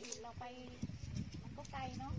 อื่นเราไปมันก็ไกลเนาะ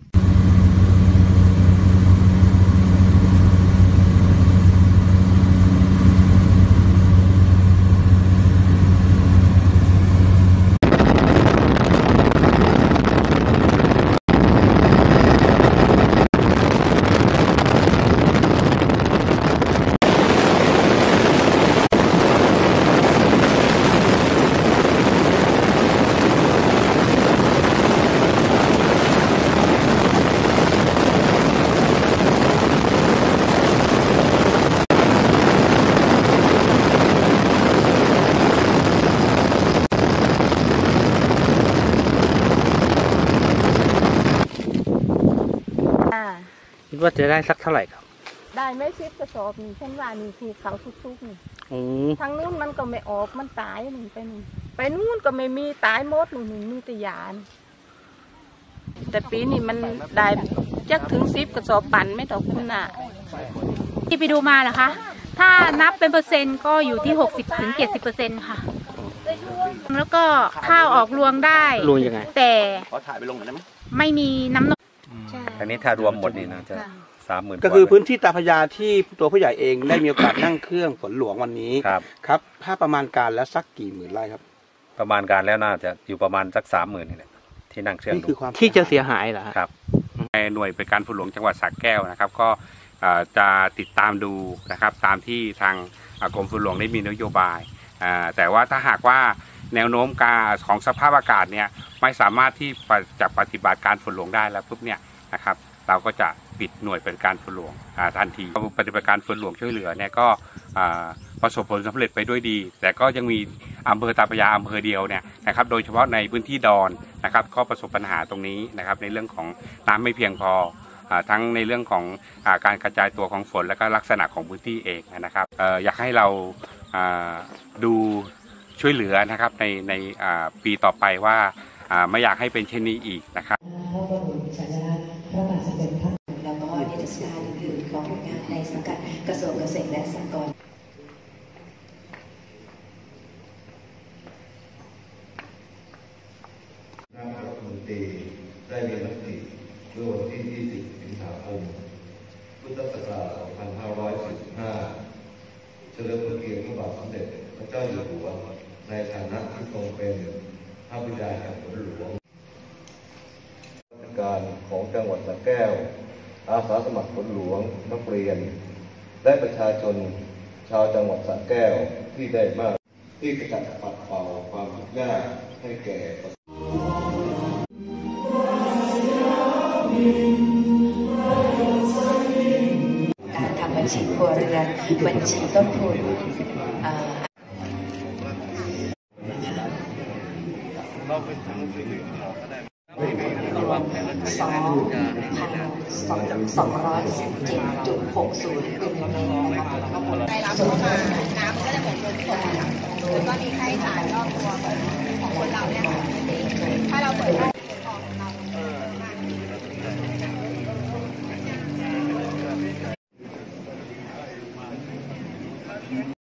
อ่า คิดว่าจะได้สักเท่าไหร่ครับ ได้ไม่สิบกระสอบนี่ฉันว่านี่คือเขาทุกๆนี่อืมทางนู้นมันก็ไม่ออกมันตายหนึ่งไปหนึ่งไปนู้นก็ไม่มีตายหมดหนึ่งหนึ่งมีแต่ยาน แต่ปีนี้มันได้จักถึงสิบกระสอบปั่นไม่ตกคุณน่ะที่ไปดูมาเหรอคะ ถ้านับเป็นเปอร์เซ็นต์ก็อยู่ที่ 60ถึง70เปอร์เซ็นต์ค่ะ แล้วก็ข้าวออกรวงได้ รวมยังไง แต่ขอถ่ายไปลงหน่อยได้ไหมไม่มีน้ำนม อันนี้ถ้ารวมหมดนี่นะจะสามหมื่นก็คือพื้นที่ตาพระยาที่ตัวผู้ใหญ่เองได้มีโอกาสนั่งเครื่องฝนหลวงวันนี้ครับครับถ้าประมาณการแล้วสักกี่หมื่นไร่ครับ ประมาณการแล้วน่าจะอยู่ประมาณสักสามหมื่นนี่แหละที่นั่งเครื่องนี่ดูคือความที่จะเสียหายเหรอฮะครับหน่วยบริการฝนหลวงจังหวัดสระแก้วนะครับก็เอ่อจะติดตามดูนะครับตามที่ทางอ่ากรมฝนหลวงได้มีนโยบายอ่าแต่ว่าถ้าหากว่าแนวโน้มการของสภาพอากาศเนี่ยไม่สามารถที่จะปฏิบัติการฝนหลวงได้แล้วปุ๊บเนี่ย นะครับ เราก็จะปิดหน่วยปฏิบัติการฝนหลวงทันทีปฏิบัติการฝนหลวงช่วยเหลือเนี่ยก็ประสบผลสำเร็จไปด้วยดี แต่ก็ยังมีอำเภอตาพยาอำเภอเดียวเนี่ยนะครับ โดยเฉพาะในพื้นที่ดอนนะครับ ก็ประสบปัญหาตรงนี้นะครับ ในเรื่องของน้ำไม่เพียงพอทั้งในเรื่องของอการกระจายตัวของฝนและก็ลักษณะของพื้นที่เองนะครับออยากให้เราดูช่วยเหลือนะครับในในปีต่อไปว่าไม่อยากให้เป็นเช่นนี้อีกนะครับ พระบาทสมเด็จพระแล้วก็นิทรรศการอื่นๆของหน่วยงานในสังกัดกระทรวงเกษตรและสหกรณ์คณะรัฐมนตรีได้มีมติเมื่อวันที่ 20 สิงหาคม พุทธศักราช 2545 เฉลิมพระเกียรติพระบาทสมเด็จพระเจ้าอยู่หัว ในฐานะที่ทรงเป็นพระบิดาแห่งฝนหลวง การของจังหวัดสระแก้ว อาสาสมัครฝนหลวงนักเรียน และประชาชนชาวจังหวัดสระแก้วที่ได้มาก ที่กระจัดปัดเป่าความทุกข์ยากให้แก่การทำบัญชีครัวเรือนบัญชีต้นทุนอ่า สองพันสองสองร้อยสิบเจ็ดจุดหกศูนย์มิลลิเมตรนะคะทั้งหมดส่วนต่างน้ำก็จะหมดลงคนแล้วก็มีค่าใช้จ่ายรอบตัวขอนเราเนี่ยค่ะ